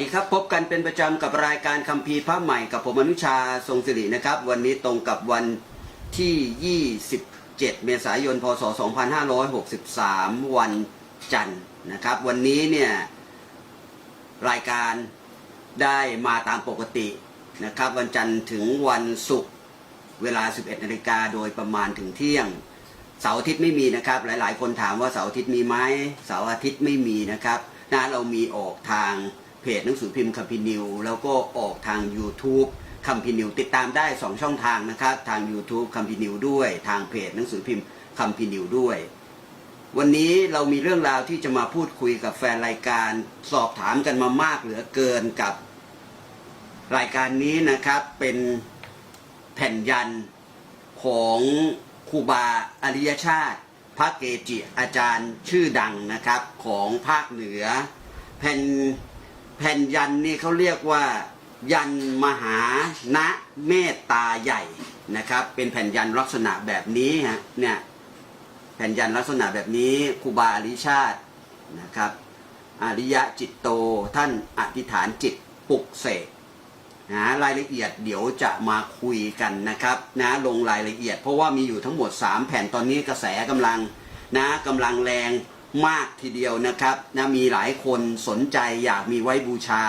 สวัสดีครับ พบกันเป็นประจำกับรายการคัมภีร์พระใหม่กับผมอนุชาทรงสิรินะครับ วันนี้ตรงกับวันที่ 27 เมษายน พศ 2563 วันจันทร์นะครับ วันนี้เนี่ยรายการได้มาตามปกตินะครับ วันจันทร์ถึงวันศุกร์เวลา 11 นาฬิกาโดยประมาณถึงเที่ยงเสาร์อาทิตย์ไม่มีนะครับ หลาย ๆ คนถามว่าเสาร์อาทิตย์มีไหมเสาร์อาทิตย์ไม่มีนะครับนะเรามีออกทาง เพจหนังสือพิมพ์คัมพินิว แล้วก็ออกทาง YouTube คัมพินิว ติดตามได้ 2 ช่องทางนะครับ ทาง YouTube คัมพินิวด้วย ทางเพจหนังสือพิมพ์คัมพินิวด้วย วันนี้เรามีเรื่องราวที่จะมาพูดคุยกับแฟนรายการสอบถามกันมามากเหลือเกินกับ รายการนี้นะครับเป็นแผ่นยันของครูบาอริยชาติ พระเกจิอาจารย์ชื่อดังนะครับของภาคเหนือ แผ่น แผ่นยันนี่เขาเรียกว่า ยันมหาณเมตตาใหญ่นะครับ เป็นแผ่นยันลักษณะแบบนี้ฮะเนี่ยแผ่นยันลักษณะแบบนี้ครูบาอริชาตินะครับอริยะจิตโตท่านอธิษฐานจิตปลุกเสกนะรายละเอียดเดี๋ยวจะมาคุยกันนะครับนะลงรายละเอียด เพราะว่ามีอยู่ทั้งหมด 3 แผ่นตอนนี้กระแสกำลังนะกำลังแรง มากทีเดียวนะครับนะมีหลายคนสนใจอยากมีไว้บูชา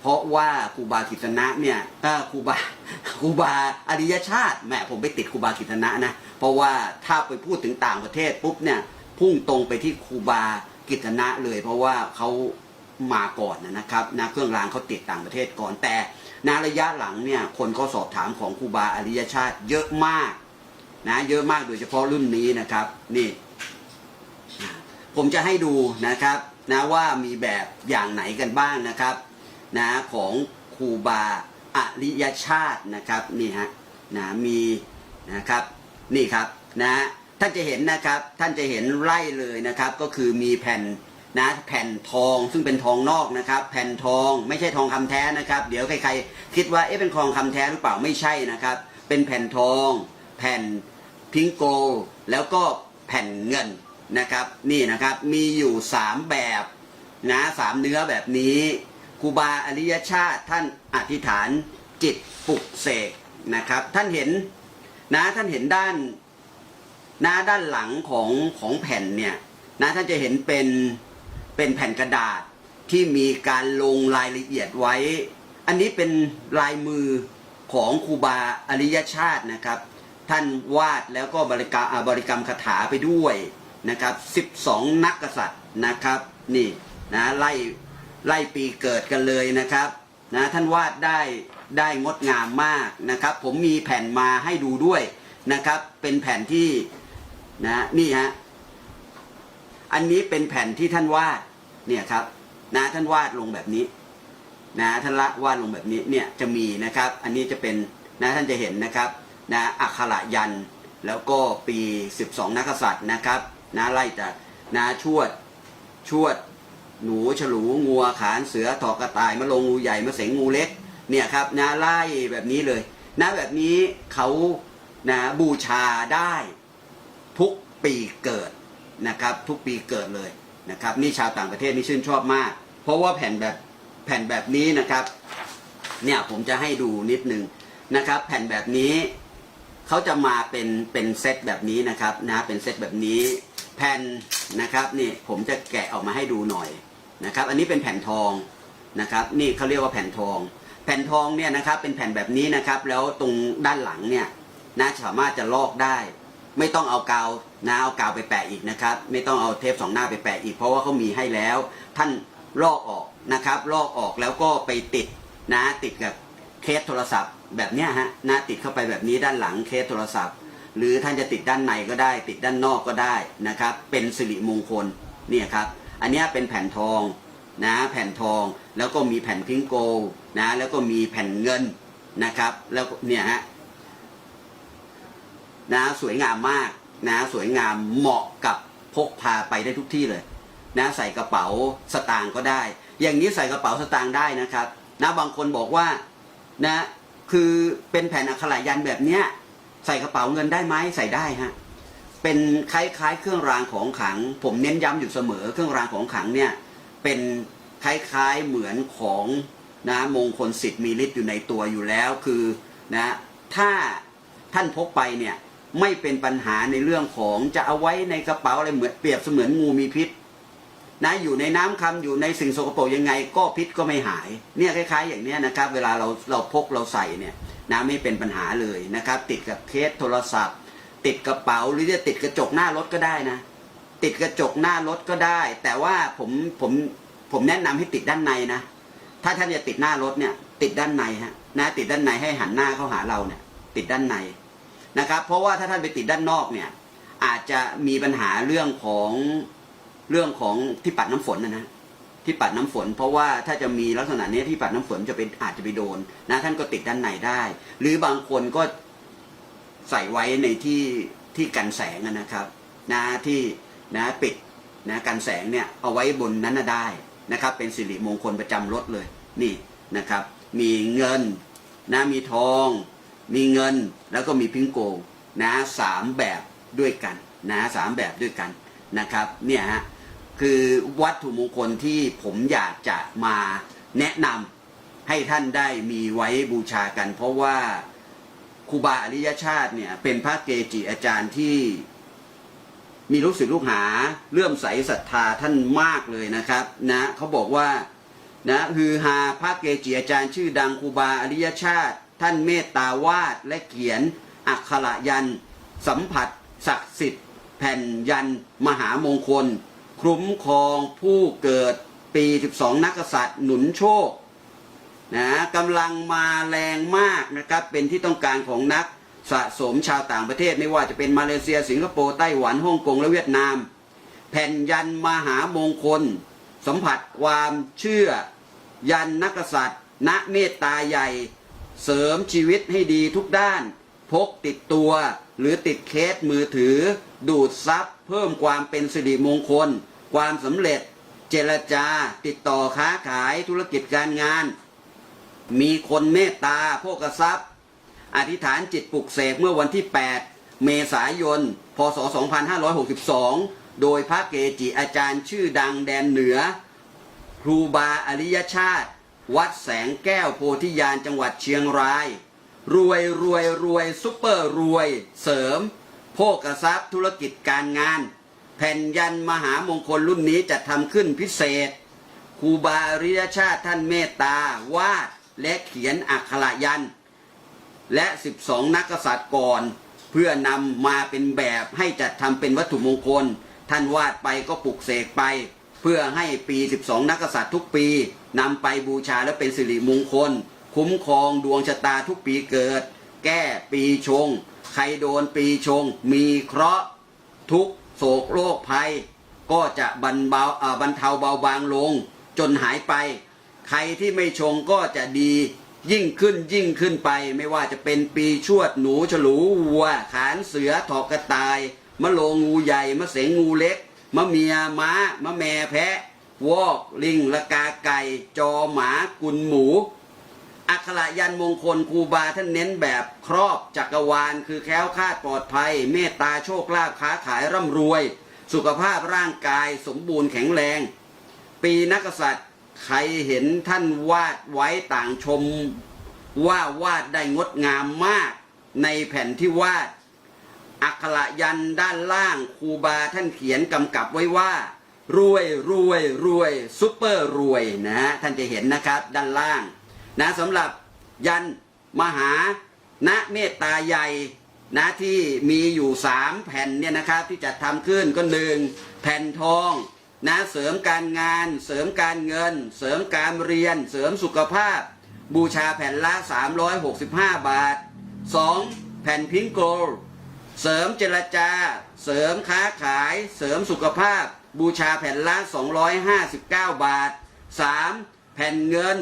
เพราะว่าครูบากิตนะเนี่ยครูบาครูบาอริยชาติแหมผมไปติดครูบากิตนะนะเพราะว่าถ้าไปพูดถึงต่างประเทศปุ๊บเนี่ยพุ่งตรงไปที่ครูบากิตนะเลย เพราะว่าเขามาก่อนนะครับนะเครื่องรางเขาติดต่างประเทศก่อนแต่นะระยะหลังเนี่ยคนเขาสอบถามของครูบาอริยชาติเยอะมากนะเยอะมากโดยเฉพาะรุ่นนี้นะครับนี่ ผมจะให้ดูนะครับนะว่ามีแบบอย่างไหนกันบ้างนะครับนะของครูบาอริยชาตินะครับนี่ฮะนะมีนะครับนี่ครับนะท่านจะเห็นนะครับท่านจะเห็นไล่เลยนะครับก็คือมีแผ่นนะแผ่นทองซึ่งเป็นทองนอกนะครับ แผ่นทองไม่ใช่ทองคำแท้นะครับ เดี๋ยวใครๆคิดว่าเอ๊ะเป็นทองคำแท้หรือเปล่าไม่ใช่นะครับ เป็นแผ่นทอง แผ่นพิงโก แล้วก็แผ่นเงิน นะครับ นี่นะครับมีอยู่สามแบบนะสามเนื้อแบบนี้ครูบาอริยชาติท่านอธิษฐานจิตปลุกเสกนะครับ ท่านเห็นนะท่านเห็นด้านหน้าด้านหลังของของแผ่นเนี่ยนะท่านจะเห็นเป็นเป็นแผ่นกระดาษที่มีการลงรายละเอียดไว้ อันนี้เป็นลายมือของครูบาอริยชาตินะครับ ท่านวาดแล้วก็บริกรรมอาบริกรรมคาถาไปด้วย นะครับ 12 นักกษัตริย์นะครับนี่นะไล่ไล่ปีเกิดกันเลยนะครับนะท่านวาดได้ได้งดงามมากนะครับ ผมมีแผ่นมาให้ดูด้วยนะครับ เป็นแผ่นที่นะนี่ฮะอันนี้เป็นแผ่นที่ท่านวาดเนี่ยครับนะท่านวาดลงแบบนี้นะท่านละวาดลงแบบนี้เนี่ยจะมีนะครับ อันนี้จะเป็นนะท่านจะเห็นนะครับนะอักขระยัน แล้วก็ปี 12 นักกษัตริย์นะครับ นะไล่จากนะชวด ชวด หนูฉลูงัวขานเสือถอกกระต่ายมะลงงูใหญ่มะเสงงูเล็กเนี่ยครับนะไล่แบบนี้เลยนะแบบนี้เขานะบูชาได้ทุกปีเกิดนะครับ ทุกปีเกิดเลยนะครับ นี่ชาวต่างประเทศนี่ชื่นชอบมาก เพราะว่าแผ่นแบบแผ่นแบบนี้นะครับ เนี่ยผมจะให้ดูนิดนึงนะครับ แผ่นแบบนี้เขาจะมาเป็นเป็นเซตแบบนี้นะครับนะเป็นเซตแบบนี้ แผ่นนะครับนี่ผมจะแกะออกมาให้ดูหน่อยนะครับ อันนี้เป็นแผ่นทองนะครับ นี่เขาเรียกว่าแผ่นทอง แผ่นทองเนี่ยนะครับเป็นแผ่นแบบนี้นะครับ แล้วตรงด้านหลังเนี่ยนะสามารถจะลอกได้ ไม่ต้องเอากาวนะเอากาวไปแปะอีกนะครับ ไม่ต้องเอาเทปสองหน้าไปแปะอีก เพราะว่าเขามีให้แล้ว ท่านลอกออกนะครับ ลอกออกแล้วก็ไปติดนะติดกับเคสโทรศัพท์แบบเนี้ยฮะนะติดเข้าไปแบบนี้ด้านหลังเคสโทรศัพท์ หรือท่านจะติดด้านในก็ได้ ติดด้านนอกก็ได้นะครับ เป็นสิริมงคลเนี่ยครับ อันนี้เป็นแผ่นทองนะแผ่นทองแล้วก็มีแผ่นพิงโกลนะแล้วก็มีแผ่นเงินนะครับแล้วเนี่ยฮะนะสวยงามมากนะสวยงามเหมาะกับพกพาไปได้ทุกที่เลยนะใส่กระเป๋าสตางค์ก็ได้ อย่างนี้ใส่กระเป๋าสตางค์ได้นะครับนะบางคนบอกว่านะคือเป็นแผ่นอักขระยันแบบเนี้ย ใส่กระเป๋าเงินได้ไหมใส่ได้ฮะเป็นคล้ายๆ เครื่องรางของขลัง ผมเน้นย้ำอยู่เสมอ เครื่องรางของขลังเนี่ยเป็นคล้ายๆเหมือนของนะมงคลสิทธิ์มีฤทธิ์อยู่ในตัวอยู่แล้วคือนะถ้าท่านพกไปเนี่ยไม่เป็นปัญหาในเรื่องของจะเอาไว้ในกระเป๋าอะไรเหมือนเปรียบเสมือนงูมีพิษ นะอยู่ในน้ำคำอยู่ในสิ่งสกปรกยังไง ก็พิษก็ไม่หายเนี่ยคล้าย ๆ อย่างเนี้ยนะครับ เวลาเราเราพกเราใส่เนี่ยนะไม่เป็นปัญหาเลยนะครับ ติดกับเคสโทรศัพท์ ติดกระเป๋าหรือจะติดกระจกหน้ารถก็ได้นะ ติดกระจกหน้ารถก็ได้ แต่ว่าผมผมผมแนะนำให้ติดด้านในนะ ถ้าท่านจะติดหน้ารถเนี่ยติดด้านในฮะนะติดด้านในให้หันหน้าเข้าหาเราเนี่ยติดด้านในนะครับ เพราะว่าถ้าท่านไปติดด้านนอกเนี่ยอาจจะมีปัญหาเรื่องของ เรื่องของที่ปัดน้ำฝนนะนะที่ปัดน้ำฝน เพราะว่าถ้าจะมีลักษณะนี้ที่ปัดน้ำฝนจะเป็นอาจจะไปโดนนะท่านก็ติดด้านในได้ หรือบางคนก็ใส่ไว้ในที่ที่กันแสงนะครับนะที่นะปิดนะกันแสงเนี่ยเอาไว้บนนั้นนะได้นะครับ เป็นสิริมงคลประจำรถเลยนี่นะครับ มีเงินนะมีทอง มีเงินแล้วก็มีพิงโกนะสามแบบด้วยกันนะสามแบบด้วยกันนะครับเนี่ยฮะ คือวัตถุมงคลที่ผมอยากจะมาแนะนำให้ท่านได้มีไว้บูชากัน เพราะว่าครูบาอริยชาติเนี่ยเป็นพระเกจิอาจารย์ที่มีลูกศิษย์ลูกหาเลื่อมใสศรัทธาท่านมากเลยนะครับนะเขาบอกว่านะฮือฮาพระเกจิอาจารย์ชื่อดังครูบาอริยชาติ ท่านเมตตาวาดและเขียนอักขระยัน สัมผัสศักดิ์สิทธิ์ แผ่นยัน มหามงคล คุ้มครองผู้เกิดปี 12 นักษัตริย์หนุนโชคนะกำลังมาแรงมากนะครับเป็นที่ต้องการของนักสะสมชาวต่างประเทศไม่ว่าจะเป็นมาเลเซียสิงคโปร์ไต้หวันฮ่องกงและเวียดนาม แผ่นยันมหามงคล สัมผัสความเชื่อ ยันนักษัตริย์ณเมตตาใหญ่ เสริมชีวิตให้ดีทุกด้าน พกติดตัวหรือติดเคสมือถือ ดูดซับเพิ่มความเป็นสิริมงคล ความสำเร็จ เจรจา ติดต่อค้าขายธุรกิจการงาน มีคนเมตตาโภกทรัพย์ อธิษฐานจิตปลุกเสกเมื่อวันที่ 8 เมษายน พศ 2562 โดยพระเกจิอาจารย์ชื่อดังแดนเหนือ ครูบาอริยชาติ วัดแสงแก้วโพธิญาณจังหวัดเชียงราย รวยรวยรวยซุปเปอร์รวย เสริมโภกทรัพย์ธุรกิจการงาน แผ่นยันมหามงคลรุ่นนี้จะทำขึ้นพิเศษครูบาอริยชาติท่านเมตตาวาดและเขียนอักขระยัน และ 12 นักกษัตริย์ก่อน เพื่อนำมาเป็นแบบให้จัดทำเป็นวัตถุมงคล ท่านวาดไปก็ปลุกเสกไป เพื่อให้ปี 12 นักกษัตริย์ทุกปีนำไปบูชาและเป็นสิริมงคล คุ้มครองดวงชะตาทุกปีเกิด แก้ปีชง ใครโดนปีชง มีเคราะห์ทุก โศกโรคภัย ก็จะบรรเบาบรรเทาเบาบางลง จนหายไป ใครที่ไม่ชงก็จะดียิ่งขึ้นยิ่งขึ้นไปไม่ว่าจะเป็นปีชวดหนูฉลูวัว ขานเสือถอกกระต่าย มะโลงงูใหญ่มะเสงงูเล็ก มะเมียม้ามะแม่แพะ วอกลิงละกาไก่ จอหมากุนหมู อักขระยันมงคลครูบาท่านเน้นแบบครอบจักรวาล คือแคล้วคลาดปลอดภัย เมตตาโชคลาภค้าขายร่ำรวย สุขภาพร่างกายสมบูรณ์แข็งแรง ปีนักษัตริย์ใครเห็นท่านวาดไว้ต่างชมว่าวาดได้งดงามมากในแผ่นที่วาด อักขระยันด้านล่างครูบาท่านเขียนกำกับไว้ว่า รวยรวยรวยซุปเปอร์รวยนะฮะท่านจะเห็นนะครับด้านล่าง นะสำหรับยันมหาณเมตตาใหญ่นะที่มีอยู่สามแผ่นเนี่ยนะครับที่จะทำขึ้นก็หนึ่งแผ่นทองนะเสริมการงาน เสริมการเงิน เสริมการเรียน เสริมสุขภาพ บูชาแผ่นละ 365 บาท 2. แผ่นพิงโกลเสริมเจรจา เสริมค้าขาย เสริมสุขภาพ บูชาแผ่นละ 259 บาท 3. แผ่นเงิน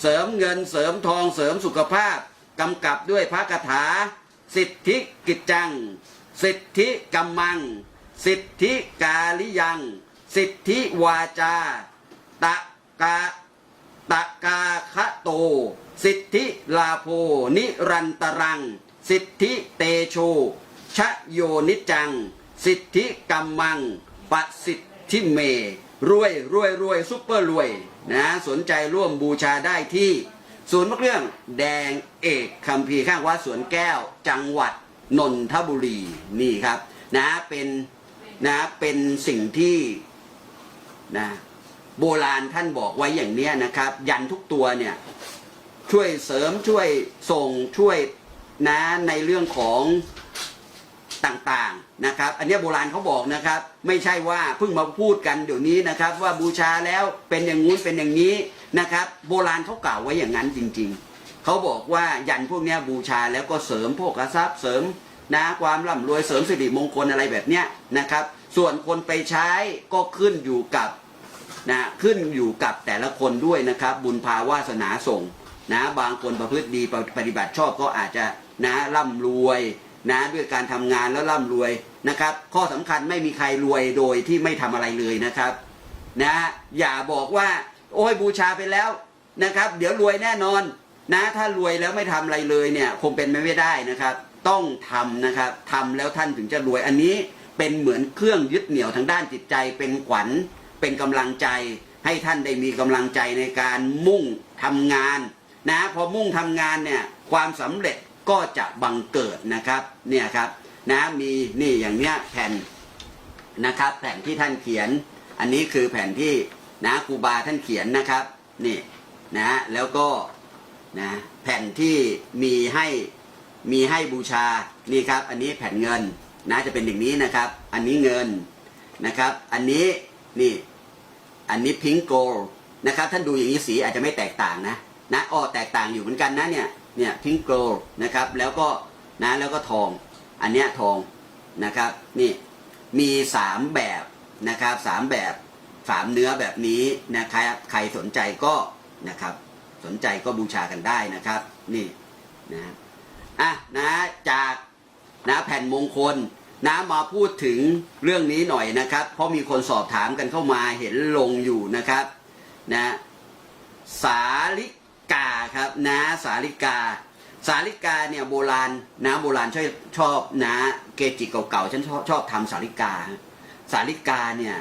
เสริมเงินเสริมทองเสริมสุขภาพกำกับด้วยพระคาถา สิทธิกิจจัง สิทธิกัมมัง สิทธิกาลิยัง สิทธิวาจา ตะกาตะกาคะโต สิทธิลาโพนิรันตรัง สิทธิเตโช ชะโยนิจัง สิทธิกัมมังปะสิทธิเมรวยรวยรวยซุปเปอร์รวย นะสนใจร่วมบูชาได้ที่ ศูนย์พระเครื่องแดงเอกคัมภีร์ข้างวัดสวนแก้วจังหวัดนนทบุรีนี่ครับนะเป็นนะเป็นสิ่งที่นะโบราณท่านบอกไว้อย่างเนี้ยนะครับ ยันทุกตัวเนี่ยช่วยเสริมช่วยส่งช่วยนะในเรื่องของ ต่างๆนะครับ อันนี้โบราณเขาบอกนะครับ ไม่ใช่ว่าเพิ่งมาพูดกันเดี๋ยวนี้นะครับ ว่าบูชาแล้วเป็นอย่างงู้นเป็นอย่างนี้นะครับ โบราณเขากล่าวไว้อย่างนั้นจริง ๆเขาบอกว่ายันพวกนี้บูชาแล้วก็เสริมโภคทรัพย์เสริมนะความร่ำรวยเสริมสิริมงคลอะไรแบบเนี้ยนะครับ ส่วนคนไปใช้ก็ขึ้นอยู่กับนะขึ้นอยู่กับแต่ละคนด้วยนะครับ บุญภาวาสนาส่งนะบางคนประพฤติดีปฏิบัติชอบก็อาจจะนะร่ำรวย นะด้วยการทำงานแล้วร่ำรวยนะครับ ข้อสำคัญไม่มีใครรวยโดยที่ไม่ทำอะไรเลยนะครับนะอย่าบอกว่า โอ้ยบูชาไปแล้วนะครับ เดี๋ยวรวยแน่นอนนะถ้ารวยแล้วไม่ทำอะไรเลยเนี่ย คงเป็นไม่ได้นะครับ ต้องทำนะครับทำแล้วท่านถึงจะรวยอันนี้เป็นเหมือนเครื่องยึดเหนี่ยวทางด้านจิตใจ เป็นขวัญเป็นกำลังใจ ให้ท่านได้มีกำลังใจในการมุ่งทำงานนะพอมุ่งทำงานเนี่ยความสำเร็จ ก็จะบังเกิดนะครับเนี่ยครับนะมีนี่อย่างเนี้ยแผ่นนะครับ แผ่นที่ท่านเขียน อันนี้คือแผ่นที่นะครูบาท่านเขียนนะครับนี่นะแล้วก็นะแผ่นที่มีให้มีให้บูชานี่ครับ อันนี้แผ่นเงินนะจะเป็นอย่างนี้นะครับ อันนี้เงินนะครับ อันนี้นี่อันนี้พิงโกลนะครับท่านดูอย่างนี้สีอาจจะไม่แตกต่างนะนะอ้อแตกต่างอยู่เหมือนกันนะเนี่ย เนี่ยพิงโกลนะครับแล้วก็นะแล้วก็ทอง อันเนี้ยทองนะครับนี่มีสามแบบนะครับสามแบบสามเนื้อแบบนี้นะครับใครสนใจก็นะครับสนใจก็บูชากันได้นะครับนี่นะอะนะจากนะแผ่นมงคลนะมาพูดถึงเรื่องนี้หน่อยนะครับ เพราะมีคนสอบถามกันเข้ามาเห็นลงอยู่นะครับนะสาลิ กาครับนะสาลิกา สาลิกาเนี่ยโบราณนะโบราณชอบชอบนะเกจิเก่าๆฉันชอบชอบทำสาลิกา สาลิกาเนี่ย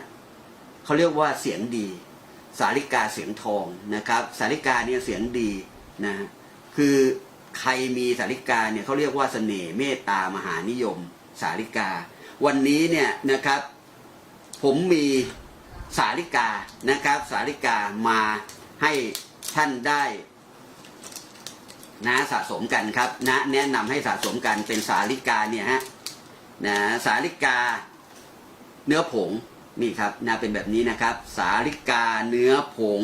เขาเรียกว่าเสียงดี สาลิกาเสียงทองนะครับ สาลิกาเนี่ยเสียงดีนะคือใครมีสาลิกาเนี่ยเขาเรียกว่าเสน่ห์เมตตามหานิยม สาลิกา วันนี้เนี่ยนะครับ ผมมีสาลิกานะครับ สาลิกามาให้ท่านได้ นะสะสมกันครับนะแนะนำให้สะสมกันเป็นสาลิกาเนี่ยฮะนะสาลิกาเนื้อผงนี่ครับนะเป็นแบบนี้นะครับ สาลิกาเนื้อผง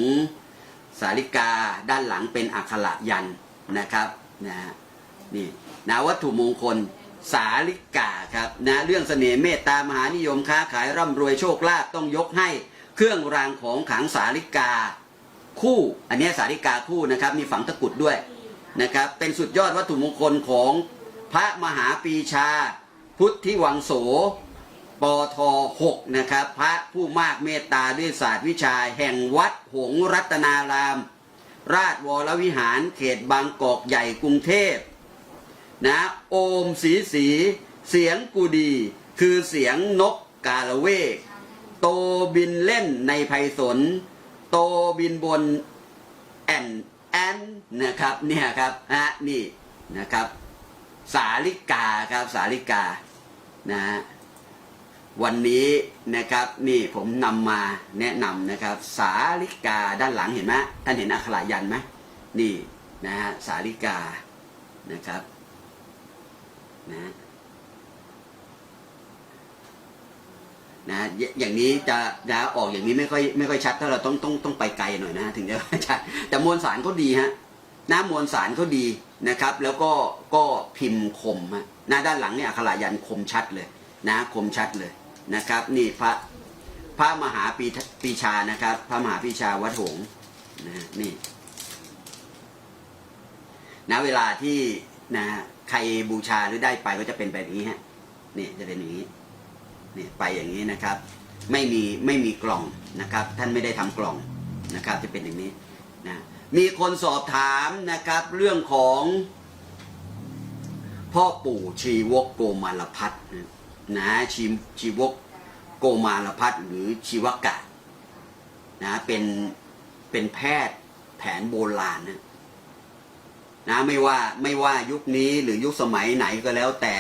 สาลิกาด้านหลังเป็นอักขระยันนะครับนะนี่นะวัตถุมงคลสาลิกาครับนะเรื่องเสน่ห์เมตตามหานิยมค้าขายร่ำรวยโชคลาภต้องยกให้เครื่องรางของขลังสาลิกาคู่ อันนี้สาลิกาคู่นะครับ มีฝังตะกุดด้วย นะครับเป็นสุดยอดวัตถุมงคลของพระมหาปีชา พุทธิวังโสปท6นะครับพระผู้มากเมตตาด้วยศาสตร์วิชา แห่งวัดหงรัตนาราม ราชวรวิหารเขตบางกอกใหญ่กรุงเทพนะโอมสีสี เสียงกูดี คือเสียงนกกาละเวก โตบินเล่นในไพศาลโตบินบนแอน แอนนะครับเนี่ยครับฮะนี่นะครับ สาลิกาครับสาลิกานะฮะวันนี้นะครับนี่ผมนำมาแนะนำนะครับ สาลิกาด้านหลังเห็นไหมท่านเห็นอักขระยันไหมนี่นะฮะสาลิกานะครับนะ นะอย่างนี้จะจะออกอย่างนี้ไม่ค่อยไม่ค่อยชัดถ้าเราต้องต้องต้องไปไกลหน่อยนะถึงจะชัดแต่มวลสารเขาดีฮะน้ำมวลสารเขาดีนะครับ แล้วก็ก็พิมพ์คมฮะหน้าด้านหลังเนี่ยอักขระยันคมชัดเลยนะคมชัดเลยนะครับ นี่พระพระมหาปีปีชานะครับ พระมหาปีชาวัดหงนะนี่นะเวลาที่นะใครบูชาหรือได้ไปก็จะเป็นแบบนี้ฮะนี่จะเป็นอย่างนี้ นี่ไปอย่างนี้นะครับ ไม่มีไม่มีกล่องนะครับ ท่านไม่ได้ทำกล่องนะครับ จะเป็นอย่างนี้นะมีคนสอบถามนะครับ เรื่องของพ่อปู่ชีวกโกมารพัฒน์นะชีชีวกโกมารพัฒน์หรือชีวกะนะเป็นเป็นแพทย์แผนโบราณนะนะไม่ว่าไม่ว่ายุคนี้หรือยุคสมัยไหนก็แล้วแต่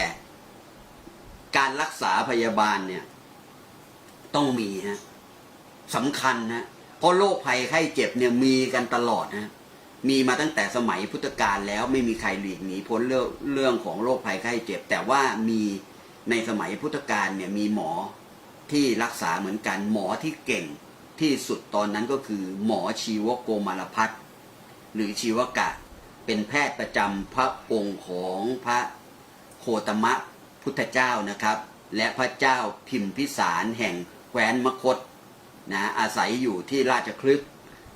การรักษาพยาบาลเนี่ย ต้องมีฮะสำคัญนะเพราะโรคภัยไข้เจ็บเนี่ยมีกันตลอดนะมีมาตั้งแต่สมัยพุทธกาลแล้วไม่มีใครหลีกหนีพ้นเรื่องเรื่องของโรคภัยไข้เจ็บ แต่ว่ามีในสมัยพุทธกาลเนี่ยมีหมอที่รักษาเหมือนกัน หมอที่เก่งที่สุดตอนนั้นก็คือหมอชีวโกมารพัฒน์หรือชีวกะ เป็นแพทย์ประจำพระองค์ของพระโคตมะ พุทธเจ้านะครับ และพระเจ้าพิมพิสารแห่งแคว้นมคตนะอาศัยอยู่ที่ราชคลึก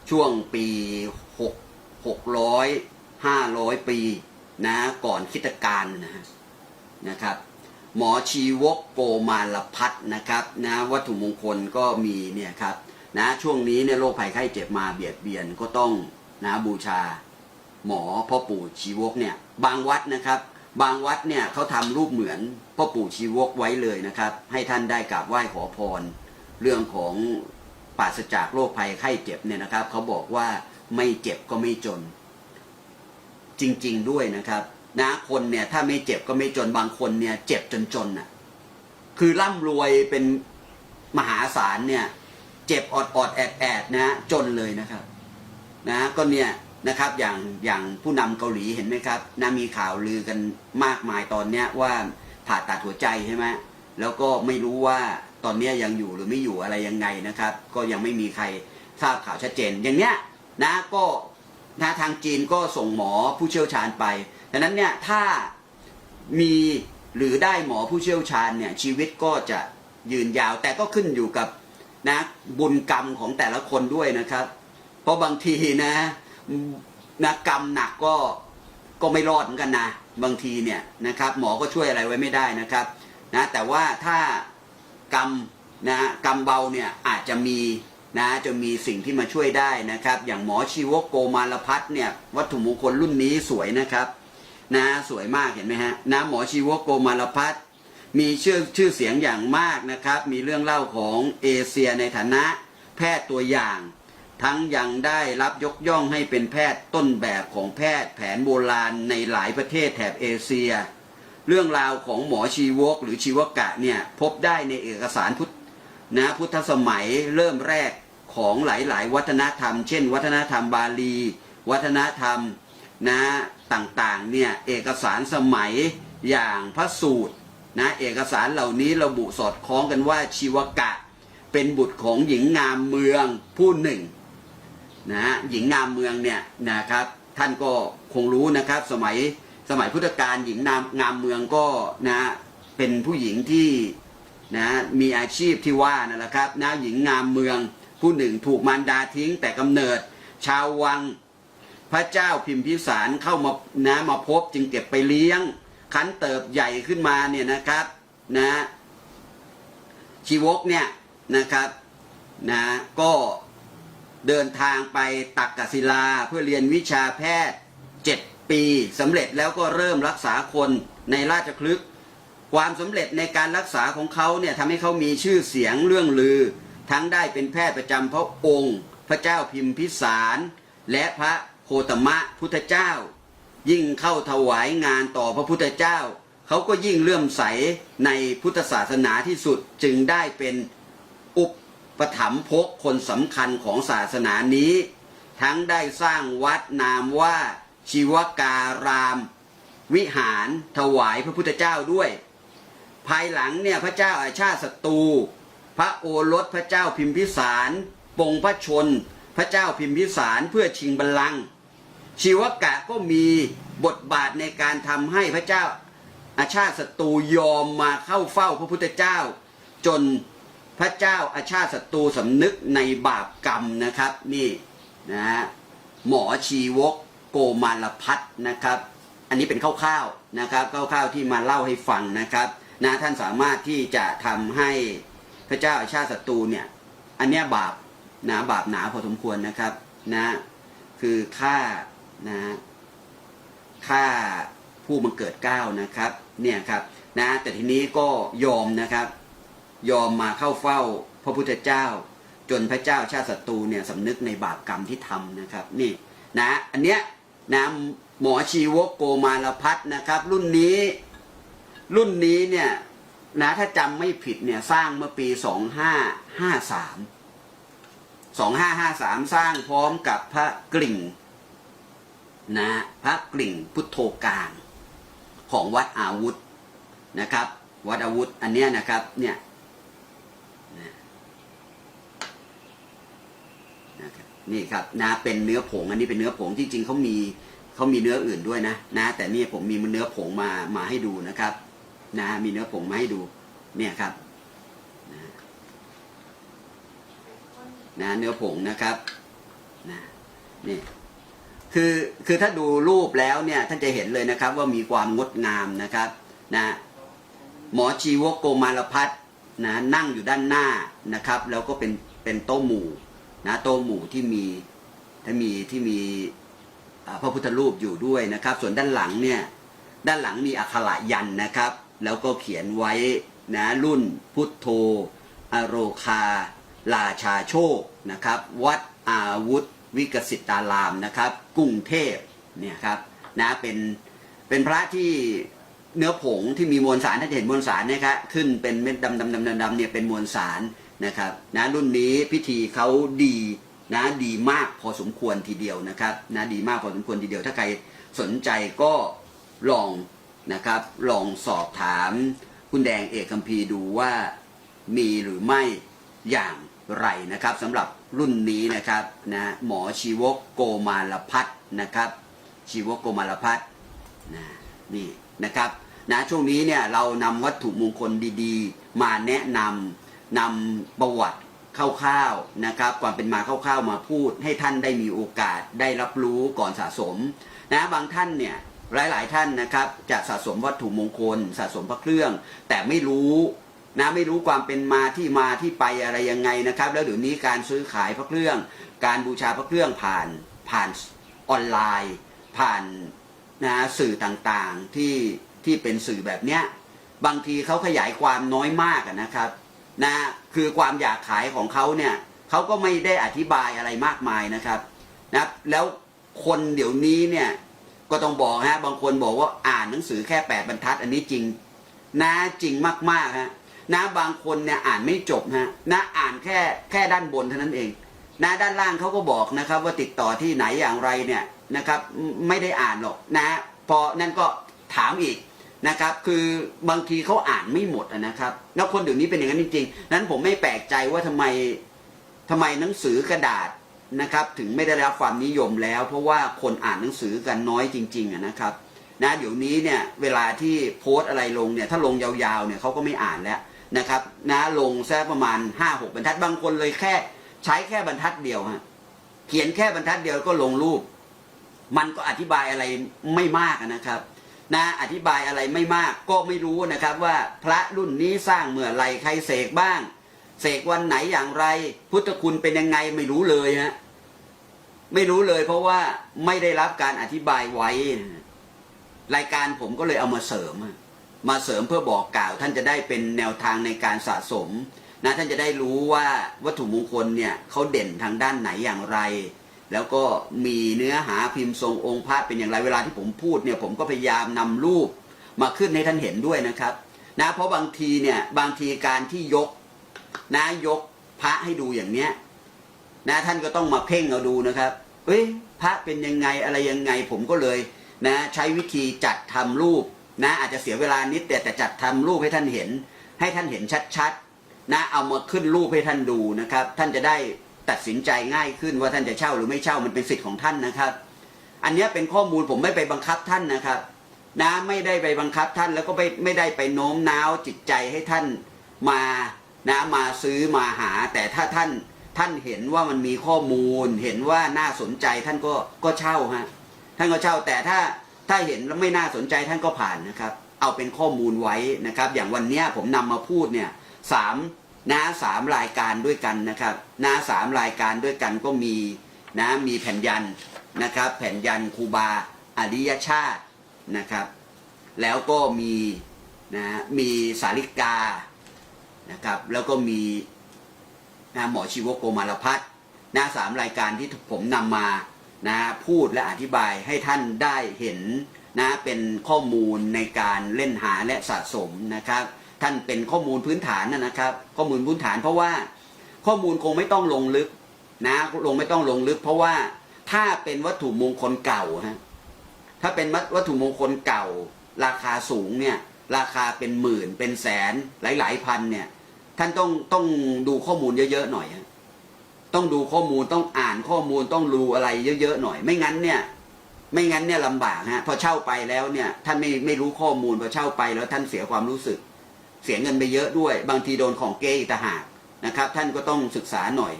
ช่วงปี6 600 500 ปีนะก่อนคิดการนะนะครับ หมอชีวกโกมารพัฒน์นะครับนะวัตถุมงคลก็มีเนี่ยครับนะช่วงนี้เนี่ยโรคภัยไข้เจ็บมาเบียดเบียนก็ต้องนะบูชาหมอพ่อปู่ชีวกเนี่ยบางวัดนะครับ บางวัดเนี่ยเขาทำรูปเหมือนพ่อปู่ชีวกไว้เลยนะครับ ให้ท่านได้กราบไหว้ขอพร เรื่องของปราศจากโรคภัยไข้เจ็บเนี่ยนะครับเขาบอกว่าไม่เจ็บก็ไม่จน จริง ๆด้วยนะครับ นะคนเนี่ยถ้าไม่เจ็บก็ไม่จนบางคนเนี่ยเจ็บจนจนน่ะคือร่ำรวยเป็นมหาศาลเนี่ย เจ็บอดอดแอดแอดนะ จนเลยนะครับ นะก็เนี่ย นะครับ อย่างอย่างผู้นำเกาหลีเห็นไหมครับนะมีข่าวลือกันมากมายตอนเนี้ยว่าผ่าตัดหัวใจใช่ไหมแล้วก็ไม่รู้ว่าตอนเนี้ยยังอยู่หรือไม่อยู่อะไรยังไงนะครับ ก็ยังไม่มีใครทราบข่าวชัดเจน อย่างเนี้ยนะก็นะทางจีนก็ส่งหมอผู้เชี่ยวชาญไปดังนั้นเนี่ยถ้ามีหรือได้หมอผู้เชี่ยวชาญเนี่ยชีวิตก็จะยืนยาว แต่ก็ขึ้นอยู่กับนะบุญกรรมของแต่ละคนด้วยนะครับ เพราะบางทีนะ นะกรรมหนักก็ก็ไม่รอดเหมือนกันนะบางทีเนี่ยนะครับ หมอก็ช่วยอะไรไว้ไม่ได้นะครับนะแต่ว่าถ้ากรรมนะกรรมเบาเนี่ยอาจจะมีนะจะมีสิ่งที่มาช่วยได้นะครับ อย่างหมอชีวกโกมารพัฒน์เนี่ยวัตถุมงคลรุ่นนี้สวยนะครับนะสวยมากเห็นไหมฮะนะหมอชีวกโกมารพัฒน์มีชื่อชื่อเสียงอย่างมากนะครับ มีเรื่องเล่าของเอเชียในฐานะแพทย์ตัวอย่าง ทั้งยังได้รับยกย่องให้เป็นแพทย์ต้นแบบของแพทย์แผนโบราณในหลายประเทศแถบเอเชีย เรื่องราวของหมอชีวกหรือชีวกะเนี่ยพบได้ในเอกสารพุทธนะพุทธสมัยเริ่มแรกของหลาย ๆ วัฒนธรรม เช่น วัฒนธรรมบาลี วัฒนธรรมนะต่างๆเนี่ยเอกสารสมัยอย่างพระสูตรนะเอกสารเหล่านี้ระบุสอดคล้องกันว่าชีวกะ เป็นบุตรของหญิงงามเมืองผู้หนึ่ง นะฮะหญิงงามเมืองเนี่ยนะครับท่านก็คงรู้นะครับ สมัยสมัยพุทธกาลหญิงนามงามเมืองก็นะเป็นผู้หญิงที่นะมีอาชีพที่ว่านั่นแหละครับนะหญิงงามเมืองผู้หนึ่งถูกมารดาทิ้งแต่กำเนิด ชาววังพระเจ้าพิมพิสารเข้ามานะมาพบจึงเก็บไปเลี้ยง คันเติบใหญ่ขึ้นมาเนี่ยนะครับนะชีวกเนี่ยนะครับนะก็ เดินทางไปตักกศิลาเพื่อเรียนวิชาแพทย์ 7 ปีสำเร็จแล้วก็เริ่มรักษาคนในราชคลึก ความสำเร็จในการรักษาของเขาเนี่ยทำให้เขามีชื่อเสียงเรื่องลือ ทั้งได้เป็นแพทย์ประจำพระองค์ พระเจ้าพิมพิสาร และพระโคตมะพุทธเจ้า ยิ่งเข้าถวายงานต่อพระพุทธเจ้าเขาก็ยิ่งเลื่อมใสในพุทธศาสนาที่สุดจึงได้เป็น อุปถมภกคนสำคัญของศาสนานี้ ทั้งได้สร้างวัดนามว่าชีวการาม วิหารถวายพระพุทธเจ้าด้วย ภายหลังเนี่ยพระเจ้าอาชาติศัตรูพระโอรสพระเจ้าพิมพิสารปงพระชน พระเจ้าพิมพิสารเพื่อชิงบัลลังก์ชีวกะก็มีบทบาทในการทำให้พระเจ้าอาชาติศัตรูยอมมาเข้าเฝ้าพระพุทธเจ้า จน พระเจ้าอาชาติศัตรูสำนึกในบาปกรรมนะครับ นี่นะฮะหมอชีวกโกมารพัฒนะครับ อันนี้เป็นคร่าวๆนะครับคร่าวๆที่มาเล่าให้ฟังนะครับนะท่านสามารถที่จะทำให้พระเจ้าอาชาติศัตรูเนี่ย อันเนี้ยบาปนะบาปหนาพอสมควรนะครับนะ คือฆ่านะฆ่าผู้บังเกิดเก้านะครับ เนี่ยครับนะแต่ทีนี้ก็ยอมนะครับ ยอมมาเข้าเฝ้าพระพุทธเจ้า จนพระเจ้าชาติศัตรูเนี่ยสำนึกในบาปกรรมที่ทำนะครับนี่นะอันเนี้ยนะหมอชีวกโกมารพัฒนะครับ รุ่นนี้รุ่นนี้เนี่ยนะถ้าจำไม่ผิดเนี่ยสร้างเมื่อปี 2553 2553 สร้างพร้อมกับพระกลิ่งนะพระกลิ่งพุทโธกางของวัดอาวุธนะครับ วัดอาวุธอันเนี้ยนะครับเนี่ยนะ นี่ครับนะเป็นเนื้อผงอันนี้เป็นเนื้อผงที่จริงเขามีเขามีเนื้ออื่นด้วยนะนะ แต่นี่ผมมีเนื้อผงมามาให้ดูนะครับ นะมีเนื้อผงมาให้ดู เนี่ยครับนะนะเนื้อผงนะครับนะนี่คือคือถ้าดูรูปแล้วเนี่ยท่านจะเห็นเลยนะครับ ว่ามีความงดงามนะครับนะหมอชีวกโกมารพัฒน์นะนั่งอยู่ด้านหน้านะครับ แล้วก็เป็นเป็นโต๊ะหมู่ นะโต๊ะหมู่ที่มีที่มีที่มีพระพุทธรูปอยู่ด้วยนะครับ ส่วนด้านหลังเนี่ยด้านหลังมีอักขระยันนะครับ แล้วก็เขียนไว้นะรุ่นพุทโธอโรคาราชาโชคนะครับ วัดอาวุธวิกสิตารามนะครับ กรุงเทพเนี่ยครับนะเป็นเป็นพระที่เนื้อผงที่มีมวลสารท่านเห็นมวลสารนะครับขึ้นเป็นเม็ดดำดำดำดำดำเนี่ยเป็นมวลสาร นะครับนะรุ่นนี้พิธีเขาดีนะดีมากพอสมควรทีเดียวนะครับนะดีมากพอสมควรทีเดียว ถ้าใครสนใจก็ลองนะครับลองสอบถามคุณแดงเอกคัมพีร์ดูว่ามีหรือไม่อย่างไรนะครับสำหรับรุ่นนี้นะครับนะหมอชีวกโกมารพัฒน์นะครับ ชีวกโกมารพัฒน์นะนี่นะครับนะช่วงนี้เนี่ยเรานำวัตถุมงคลดีๆ มาแนะนำ นำประวัติคร่าวๆนะครับก่อนเป็นมาคร่าวๆมาพูดให้ท่านได้มีโอกาสได้รับรู้ก่อนสะสมนะบางท่านเนี่ยหลายๆท่านนะครับจะสะสมวัตถุมงคล สะสมพระเครื่อง แต่ไม่รู้นะไม่รู้ความเป็นมาที่มาที่ไปอะไรยังไงนะครับ แล้วเดี๋ยวนี้การซื้อขายพระเครื่อง การบูชาพระเครื่องผ่านผ่านออนไลน์ ผ่านนะสื่อต่างๆที่ที่เป็นสื่อแบบเนี้ยบางทีเขาขยายความน้อยมากนะครับ นะคือความอยากขายของเขาเนี่ยเขาก็ไม่ได้อธิบายอะไรมากมายนะครับนะแล้วคนเดี๋ยวนี้เนี่ยก็ต้องบอกฮะบางคนบอกว่าอ่านหนังสือแค่แปดบรรทัด อันนี้จริง นะจริงมากๆฮะนะบางคนเนี่ยอ่านไม่จบฮะนะอ่านแค่แค่ด้านบนเท่านั้นเอง นะด้านล่างเขาก็บอกนะครับ ว่าติดต่อที่ไหนอย่างไรเนี่ยนะครับ ไม่ไม่ได้อ่านหรอกนะพอนั่นก็ถามอีก นะครับ คือบางทีเขาอ่านไม่หมดนะครับ แล้วคนเดี๋ยวนี้เป็นอย่างนั้นจริงๆนั้นผมไม่แปลกใจว่าทำไมทำไมหนังสือกระดาษนะครับ ถึงไม่ได้รับความนิยมแล้ว เพราะว่าคนอ่านหนังสือกันน้อยจริง ๆนะครับนะเดี๋ยวนี้เนี่ยเวลาที่โพสต์อะไรลงเนี่ยถ้าลงยาวๆเนี่ยเขาก็ไม่อ่านแล้วนะครับนะลงแค่ประมาณ5้าหกบรรทัดบางคนเลยแค่ ใช้แค่บรรทัดเดียวฮะเขียนแค่บรรทัดเดียวก็ลงรูป มันก็อธิบายอะไรไม่มากนะครับ นะอธิบายอะไรไม่มากก็ไม่รู้นะครับว่าพระรุ่นนี้สร้างเมื่อไรใครเสกบ้าง เสกวันไหนอย่างไร พุทธคุณเป็นยังไงไม่รู้เลยฮะไม่รู้เลยเพราะว่าไม่ได้รับการอธิบายไว้ รายการผมก็เลยเอามาเสริม มาเสริมเพื่อบอกกล่าว ท่านจะได้เป็นแนวทางในการสะสมนะท่านจะได้รู้ว่าวัตถุมงคลเนี่ยเขาเด่นทางด้านไหนอย่างไร แล้วก็มีเนื้อหาพิมพ์ทรงองค์พระเป็นอย่างไรเวลาที่ผมพูดเนี่ยผมก็พยายามนำรูปมาขึ้นให้ท่านเห็นด้วยนะครับนะเพราะบางทีเนี่ยบางทีการที่ยกนะยกพระให้ดูอย่างเนี้ยนะท่านก็ต้องมาเพ่งเอาดูนะครับ เอ้ยพระเป็นยังไงอะไรยังไงผมก็เลยนะใช้วิธีจัดทำรูปนะอาจจะเสียเวลานิดแต่แต่จัดทำรูปให้ท่านเห็น ให้ท่านเห็นชัดๆนะเอามาขึ้นรูปให้ท่านดูนะครับ ท่านจะได้ ตัดสินใจง่ายขึ้นว่าท่านจะเช่าหรือไม่เช่ามันเป็นสิทธิ์ของท่านนะครับ อันนี้เป็นข้อมูลผมไม่ไปบังคับท่านนะครับ นะไม่ได้ไปบังคับท่านแล้วก็ไม่ไม่ได้ไปโน้มน้าวจิตใจให้ท่านมานะมาซื้อมาหา แต่ถ้าท่านท่านเห็นว่ามันมีข้อมูล เห็นว่าน่าสนใจท่านก็ก็เช่าฮะท่านก็เช่าแต่ถ้าถ้าเห็นแล้วไม่น่าสนใจท่านก็ผ่านนะครับ เอาเป็นข้อมูลไว้นะครับ อย่างวันนี้ผมนำมาพูดเนี่ยสาม นะสามรายการด้วยกันนะครับนะสามรายการด้วยกันก็มีนะมีแผ่นยันนะครับ แผ่นยันครูบาอริยชาตินะครับ แล้วก็มีนะมีสาริกานะครับ แล้วก็มีนะหมอชีวโกมารพัฒน์นะสามรายการที่ผมนำมานะพูดและอธิบายให้ท่านได้เห็นนะเป็นข้อมูลในการเล่นหาและสะสมนะครับ ท่านเป็นข้อมูลพื้นฐานนะครับ ข้อมูลพื้นฐานเพราะว่าข้อมูลคงไม่ต้องลงลึกนะลงไม่ต้องลงลึก เพราะว่าถ้าเป็นวัตถุมงคลเก่าฮะถ้าเป็นวัตถุมงคลเก่า ราคาสูงเนี่ยราคาเป็นหมื่นเป็นแสนหลายๆพันเนี่ยท่านต้องต้องดูข้อมูลเยอะๆหน่อย ต้องดูข้อมูลต้องอ่านข้อมูลต้องรู้อะไรเยอะๆหน่อย ไม่งั้นเนี่ย ไม่งั้นเนี่ยลำบากฮะพอเช่าไปแล้วเนี่ย ท่านไม่ไม่รู้ข้อมูลพอเช่าไปแล้วท่านเสียความรู้สึก เสียเงินไปเยอะด้วย บางทีโดนของเก๊อีกต่างหากนะครับ ท่านก็ต้องศึกษาหน่อย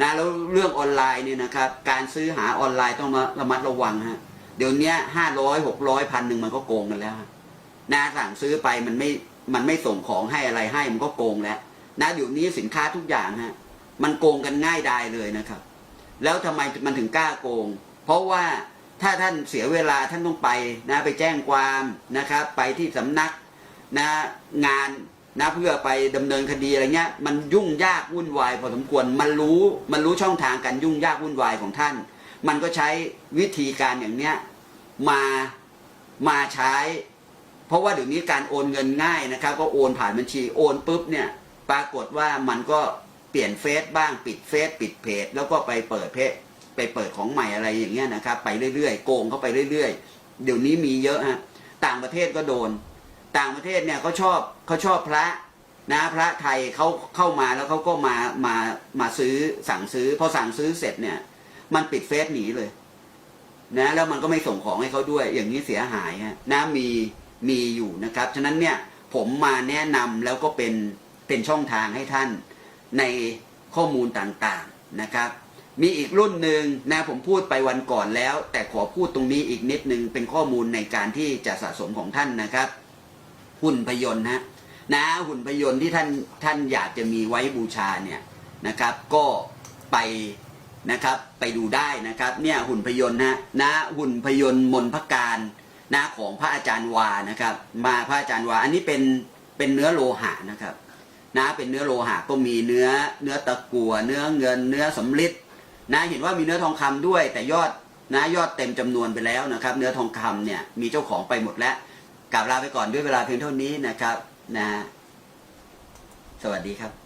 นะแล้วเรื่องออนไลน์เนี่ยนะครับ การซื้อหาออนไลน์ต้องระมัดระวังฮะเดี๋ยวนี้ห้าร้อยหกร้อยพันหนึ่งมันก็โกงกันแล้วนะสั่งซื้อไปมันไม่มันไม่ส่งของให้อะไรให้มันก็โกงแล้วนะเดี๋ยวนี้สินค้าทุกอย่างฮะมันโกงกันง่ายดายเลยนะครับ แล้วทำไมมันถึงกล้าโกง เพราะว่าถ้าท่านเสียเวลาท่านต้องไปนะไปแจ้งความนะครับ ไปที่สำนักนะงาน นะเพื่อไปดำเนินคดีอะไรเงี้ยมันยุ่งยากวุ่นวายพอสมควรมันรู้มันรู้ช่องทางการยุ่งยากวุ่นวายของท่าน มันก็ใช้วิธีการอย่างเนี้ยมามาใช้ เพราะว่าเดี๋ยวนี้การโอนเงินง่ายนะครับ ก็โอนผ่านบัญชีโอนปุ๊บเนี่ยปรากฏว่ามันก็เปลี่ยนเฟซบ้างปิดเฟซปิดเพจ แล้วก็ไปเปิดเพจไปเปิดของใหม่อะไรอย่างเงี้ยนะครับ ไปเรื่อยๆ โกงเข้าไปเรื่อยๆ เดี๋ยวนี้มีเยอะฮะต่างประเทศก็โดน ต่างประเทศเนี่ยเขาชอบเขาชอบพระนะพระไทยเขาเข้ามาแล้วเขาก็มามามาซื้อสั่งซื้อพอสั่งซื้อเสร็จเนี่ย มันปิดเฟซหนีเลย นะ แล้วมันก็ไม่ส่งของให้เขาด้วย อย่างนี้เสียหายนะมีมีอยู่นะครับ ฉะนั้นเนี่ยผมมาแนะนำแล้วก็เป็นเป็นช่องทางให้ท่านในข้อมูลต่างๆนะครับ มีอีกรุ่นหนึ่งนะผมพูดไปวันก่อนแล้ว แต่ขอพูดตรงนี้อีกนิดนึงเป็นข้อมูลในการที่จะสะสมของท่านนะครับ หุ่นพยนต์นะนะหุ่นพยนต์ที่ท่านท่านอยากจะมีไว้บูชาเนี่ยนะครับ ก็ไปนะครับไปดูได้นะครับเนี่ยหุ่นพยนต์นะนะหุ่นพยนต์มนพระการนะของพระอาจารย์วานะครับ มาพระอาจารย์วา อันนี้เป็นเป็นเนื้อโลหะนะครับนะเป็นเนื้อโลหะก็มีเนื้อเนื้อตะกั่วเนื้อเงิน เนื้อสำลิดนะเห็นว่ามีเนื้อทองคำด้วย แต่ยอดนะยอดเต็มจำนวนไปแล้วนะครับ เนื้อทองคำเนี่ยมีเจ้าของไปหมดแล้ว กลับลาไปก่อนด้วยเวลาเพียงเท่านี้นะครับนะสวัสดีครับ